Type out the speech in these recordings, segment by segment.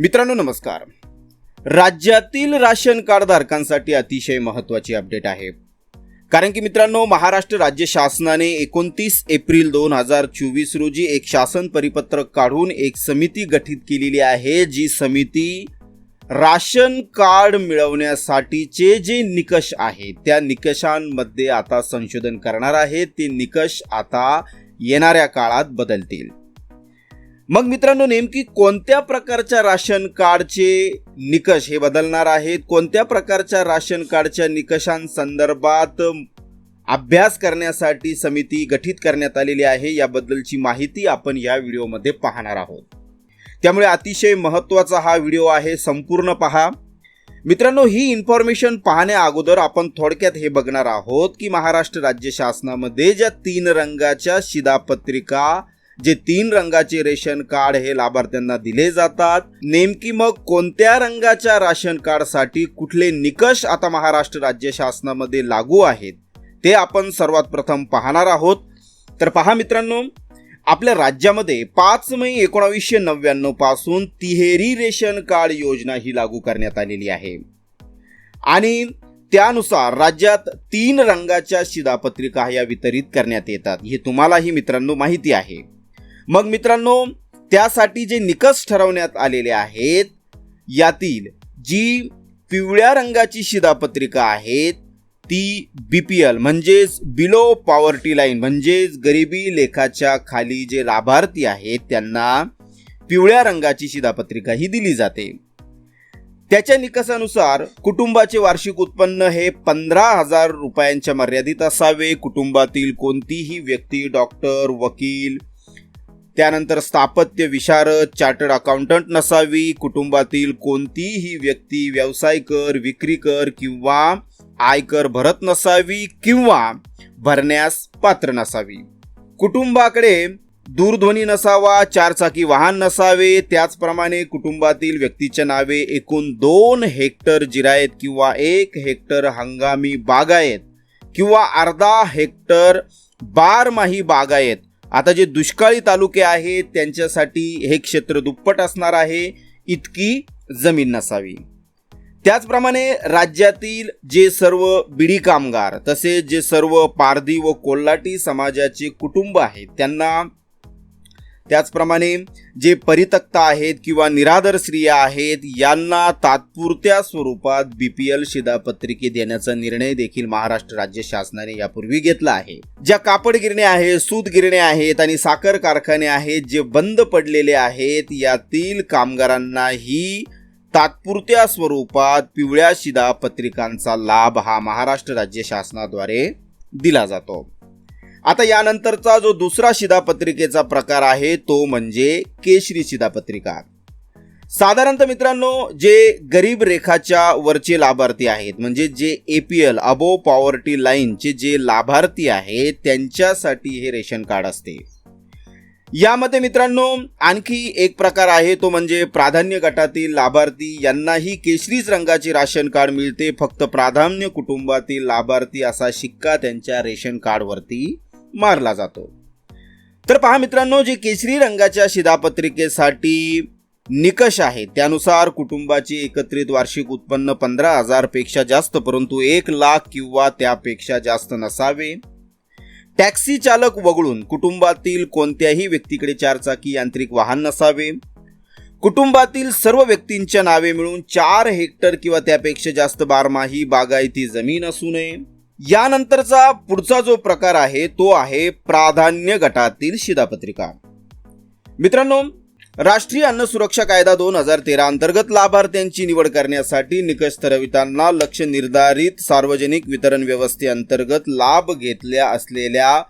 मित्रांनो नमस्कार. राज्यातील राशन कार्डधारकांसाठी अतिशय महत्त्वाची अपडेट आहे. कारण की मित्रांनो महाराष्ट्र राज्य शासनाने एकोणतीस एप्रिल दोन हजार चोवीस रोजी एक शासन परिपत्रक काढून एक समिती गठीत केलेली आहे जी समिती राशन कार्ड मिळवण्यासाठीचे जे निकष आहेत त्या निकषांमध्ये आता संशोधन करणार आहे. ते निकष आता येणाऱ्या काळात बदलतील. मग मित्रांनो नेमकी कोणत्या प्रकारच्या राशन कार्डचे निकष हे बदलणार आहेत? कोणत्या प्रकारच्या राशन कार्डच्या निकषांसंदर्भात अभ्यास करण्यासाठी समिती गठीत करण्यात आलेली आहे? याबद्दलची माहिती आपण या व्हिडिओमध्ये पाहणार आहोत. त्यामुळे अतिशय महत्त्वाचा हा व्हिडिओ आहे संपूर्ण पहा. मित्रांनो ही इन्फॉर्मेशन पाहण्या अगोदर आपण थोडक्यात हे बघणार आहोत की महाराष्ट्र राज्य शासनामध्ये ज्या तीन रंगाच्या शिधापत्रिका जे तीन रंगाचे रेशन कार्ड हे लाभार्थ्यांना दिले जातात. नेमकी मग कोणत्या रंगाच्या राशन कार्डसाठी कुठले निकष आता महाराष्ट्र राज्य शासनामध्ये लागू आहेत ते आपण सर्वात प्रथम पाहणार आहोत. तर पहा मित्रांनो आपल्या राज्यामध्ये पाच मे एकोणावीसशे नव्याण्णवपासून तिहेरी रेशन कार्ड योजना ही लागू करण्यात आलेली आहे. आणि त्यानुसार राज्यात तीन रंगाच्या शिधापत्रिका ह्या वितरित करण्यात येतात. हे तुम्हालाही मित्रांनो माहिती आहे. मग मित्रांनो त्यासाठी जे निकष ठरवण्यात आलेले आहेत यातील जी पिवळ्या रंगाची शिधापत्रिका आहेत ती बी पी एल म्हणजेच बिलो पॉवर्टी लाईन म्हणजेच गरिबी लेखाच्या खाली जे लाभार्थी आहेत त्यांना पिवळ्या रंगाची शिधापत्रिका ही दिली जाते. त्याच्या निकषानुसार कुटुंबाचे वार्षिक उत्पन्न हे पंधरा हजार रुपयांच्या मर्यादित असावे. कुटुंबातील कोणतीही व्यक्ती डॉक्टर वकील त्यानंतर स्थापत्य विशारद चार्टर्ड अकाउंटंट नसावी कुटुंबातील कोणतीही व्यक्ती व्यवसाय कर विक्री कर किंवा आयकर भरत नसावी किंवा भरण्यास पात्र नसावी. कुटुंबाकडे दूरध्वनी नसावा चारचाकी वाहन नसावे त्याचप्रमाणे कुटुंबातील व्यक्तीच्या नावे एकूण दोन हेक्टर जिरायत किंवा एक हेक्टर हंगामी बागायत किंवा अर्धा हेक्टर बारमाही बागायत आता जे दुष्काळी तालुके आहेत त्यांच्यासाठी हे क्षेत्र दुप्पट असणार आहे इतकी जमीन नसावी. त्याचप्रमाणे राज्यातील जे सर्व बिडी कामगार तसेच जे सर्व पारधी व कोल्हाटी समाजाचे कुटुंब आहेत त्यांना त्याचप्रमाणे जे परितक्ता आहेत किंवा निराधर स्त्रिया आहेत यांना तात्पुरत्या स्वरूपात बी पी एल शिधापत्रिके देण्याचा निर्णय देखील महाराष्ट्र राज्य शासनाने यापूर्वी घेतला आहे. ज्या कापड गिरण्या आहेत सूत गिरण्या आहेत आणि साखर कारखाने आहेत जे बंद पडलेले आहेत यातील कामगारांनाही तात्पुरत्या स्वरूपात पिवळ्या शिधापत्रिकांचा लाभ हा महाराष्ट्र राज्य शासनाद्वारे दिला जातो. आता यानंतरचा जो दुसरा शिधापत्रिकेचा प्रकार आहे तो म्हणजे केशरी शिधापत्रिका. साधारणतः मित्रांनो जे गरीब रेखाच्या वरचे लाभार्थी आहेत म्हणजे जे A P L above poverty लाईनचे जे लाभार्थी आहेत त्यांच्यासाठी हे रेशन कार्ड असते. यामध्ये मित्रांनो आणखी एक प्रकार आहे तो म्हणजे प्राधान्य गटातील लाभार्थी यांनाही केशरीच रंगाचे राशन कार्ड मिळते फक्त प्राधान्य कुटुंबातील लाभार्थी असा शिक्का त्यांच्या रेशन कार्डवरती मारला जातो. तर पहा मित्रांनो जे केशरी रंगाच्या शिधापत्रिकेसाठी निकष आहे त्यानुसार कुटुंबाची एकत्रित वार्षिक उत्पन्न पंधरा हजारपेक्षा जास्त परंतु एक लाख किंवा त्यापेक्षा जास्त नसावे. टॅक्सी चालक वगळून कुटुंबातील कोणत्याही व्यक्तीकडे चारचाकी यांत्रिक वाहन नसावे. कुटुंबातील सर्व व्यक्तींच्या नावे मिळून चार हेक्टर किंवा त्यापेक्षा जास्त बारमाही बागायती जमीन असू नये. यानंतरचा पुढचा जो प्रकार आहे तो आहे प्राधान्य गटातील शिधापत्रिका. मित्रांनो राष्ट्रीय अन्न सुरक्षा कायदा दोन हजार तेरा अंतर्गत लाभार्थ्यांची निवड करण्यासाठी निकष ठरविताना लक्ष निर्धारित सार्वजनिक वितरण व्यवस्थेअंतर्गत लाभ घेतल्या असलेल्या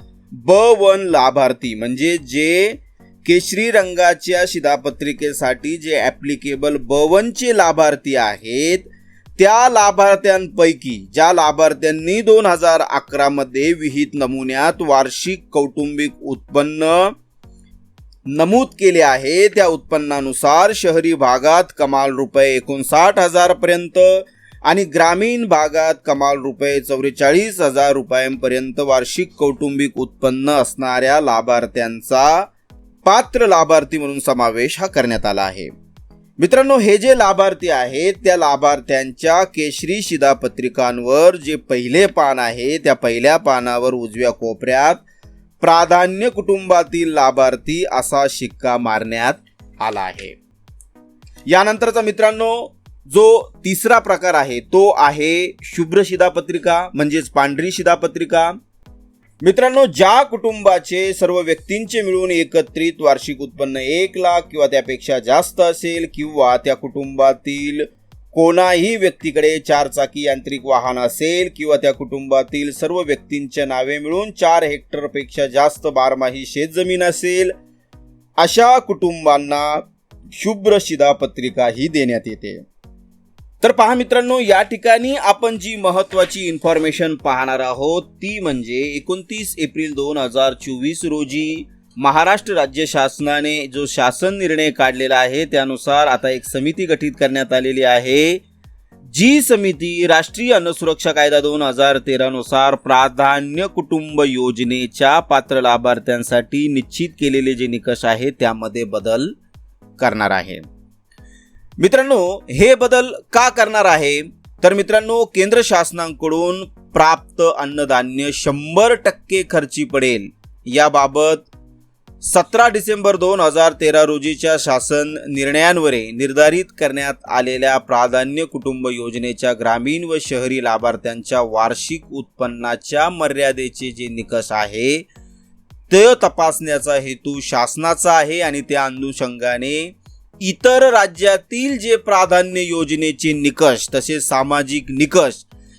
ब वन लाभार्थी म्हणजे जे केशरी रंगाच्या शिधापत्रिकेसाठी जे ॲप्लिकेबल ब वनचे लाभार्थी आहेत त्या लाभार्थ्यांपैकी ज्या लाभार्थ्यांनी दोन हजार अकरामध्ये विहित नमुन्यात वार्षिक कौटुंबिक उत्पन्न नमूद केले आहे त्या उत्पन्नानुसार शहरी भागात कमाल रुपये एकोणसाठ हजारपर्यंत आणि ग्रामीण भागात कमाल रुपये चौवेचाळीस हजार रुपयांपर्यंत वार्षिक कौटुंबिक उत्पन्न असणाऱ्या लाभार्थ्यांचा पात्र लाभार्थी म्हणून समावेश हा करण्यात आला आहे. मित्रांनो हे जे लाभार्थी आहेत त्या लाभार्थ्यांच्या केशरी शिधापत्रिकांवर जे पहिले पान आहे त्या पहिल्या पानावर उजव्या कोपऱ्यात प्राधान्य कुटुंबातील लाभार्थी असा शिक्का मारण्यात आला आहे. यानंतरचा मित्रांनो जो तिसरा प्रकार आहे तो आहे शुभ्र शिधापत्रिका म्हणजेच पांढरी शिधापत्रिका. मित्रांनो ज्या कुटुंबाचे सर्व व्यक्तींचे मिळून एकत्रित वार्षिक उत्पन्न एक लाख किंवा त्यापेक्षा जास्त असेल किंवा त्या कुटुंबातील कोणाही व्यक्तीकडे चारचाकी यांत्रिक वाहन असेल किंवा त्या कुटुंबातील सर्व व्यक्तींच्या नावे मिळून चार हेक्टरपेक्षा जास्त बारमाही शेतजमीन असेल अशा कुटुंबांना शुभ्र शिधापत्रिका ही देण्यात येते. तर पहा मित्रांनो या ठिकाणी आपण जी महत्वाची इन्फॉर्मेशन पाहणार आहोत ती म्हणजे एकोणतीस एप्रिल दोन हजार चोवीस रोजी महाराष्ट्र राज्य शासनाने जो शासन निर्णय काढलेला आहे त्यानुसार आता एक समिती गठीत करण्यात आलेली आहे. जी समिती राष्ट्रीय अन्न सुरक्षा कायदा दोन हजार तेरानुसार प्राधान्य कुटुंब योजनेच्या पात्र लाभार्थ्यांसाठी निश्चित केलेले जे निकष आहेत त्यामध्ये बदल करणार आहे. मित्रांनो हे बदल का करणार आहे? तर मित्रांनो केंद्र शासनाकडून प्राप्त अन्नधान्य शंभर टक्के खर्ची पडेल. याबाबत सतरा डिसेंबर दोन हजार तेरा रोजीच्या शासन निर्णयांवरे निर्धारित करण्यात आलेल्या प्राधान्य कुटुंब योजनेच्या ग्रामीण व शहरी लाभार्थ्यांच्या वार्षिक उत्पन्नाच्या मर्यादेचे जे निकष आहे ते तपासण्याचा हेतू शासनाचा आहे आणि त्या अनुषंगाने इतर राज्यातील जे प्राधान्य योजनेचे निकष तसेच सामाजिक निकष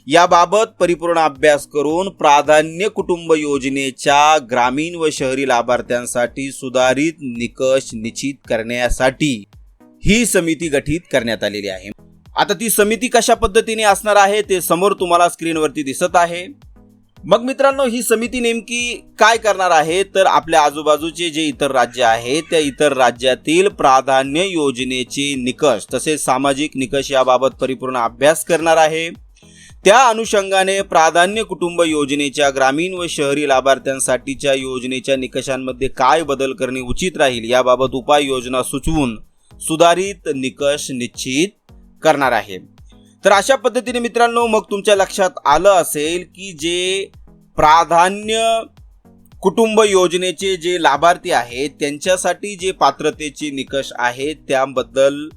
याबाबत परिपूर्ण अभ्यास करून प्राधान्य कुटुंब योजनेच्या ग्रामीण व शहरी लाभार्थ्यांसाठी सुधारित निकष निश्चित करण्यासाठी ही समिती गठीत करण्यात आलेली आहे. आता ती समिती कशा पद्धतीने असणार आहे ते समोर तुम्हाला स्क्रीनवरती दिसत आहे. मग मित्रांनो ही समिती नेमकी काय करणार आहे? तर आपल्या आजूबाजूचे जे इतर राज्य आहे त्या इतर राज्यातील प्राधान्य योजनेचे निकष तसेच सामाजिक निकष याबाबत परिपूर्ण अभ्यास करणार आहे. त्या अनुषंगाने प्राधान्य कुटुंब योजनेच्या ग्रामीण व शहरी लाभार्थ्यांसाठीच्या योजनेच्या निकषांमध्ये काय बदल करणे उचित राहील याबाबत उपाययोजना सुचवून सुधारित निकष निश्चित करणार आहे. तर अशा पद्धतीने मित्रांनो मग तुमच्या लक्षात आलं असेल की जे प्राधान्य कुटुंब योजनेचे जे लाभार्थी आहेत त्यांच्यासाठी जे पात्रतेचे निकष आहेत त्याबद्दल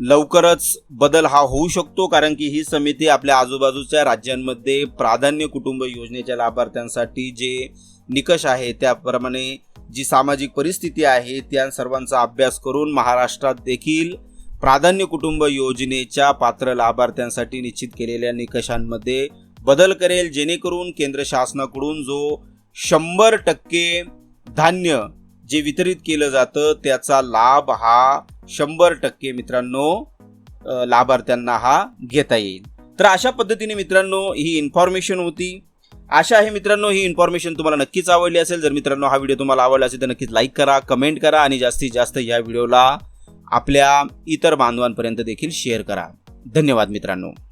लवकरच बदल हा होऊ शकतो. कारण की ही समिती आपल्या आजूबाजूच्या राज्यांमध्ये प्राधान्य कुटुंब योजनेच्या लाभार्थ्यांसाठी जे निकष आहे त्याप्रमाणे जी सामाजिक परिस्थिती आहे त्या सर्वांचा अभ्यास करून महाराष्ट्रात देखील प्राधान्य कुटुंब योजनेच्या पात्र लाभार्थ्यांसाठी निश्चित केलेल्या निकषांमध्ये बदल करेल जेणेकरून केंद्र शासनाकडून जो शंभर टक्के धान्य जे वितरित केलं जातं त्याचा लाभ हा शंभर टक्के मित्रांनो लाभार्थ्यांना हा घेता येईल. तर अशा पद्धतीने मित्रांनो ही इन्फॉर्मेशन होती. आशा आहे मित्रांनो ही इन्फॉर्मेशन तुम्हाला नक्कीच आवडली असेल. जर मित्रांनो हा व्हिडिओ तुम्हाला आवडला असेल तर नक्कीच लाईक करा कमेंट करा आणि जास्तीत जास्त या व्हिडिओला आपल्या इतर बांधवांपर्यंत देखील शेअर करा. धन्यवाद मित्रांनो.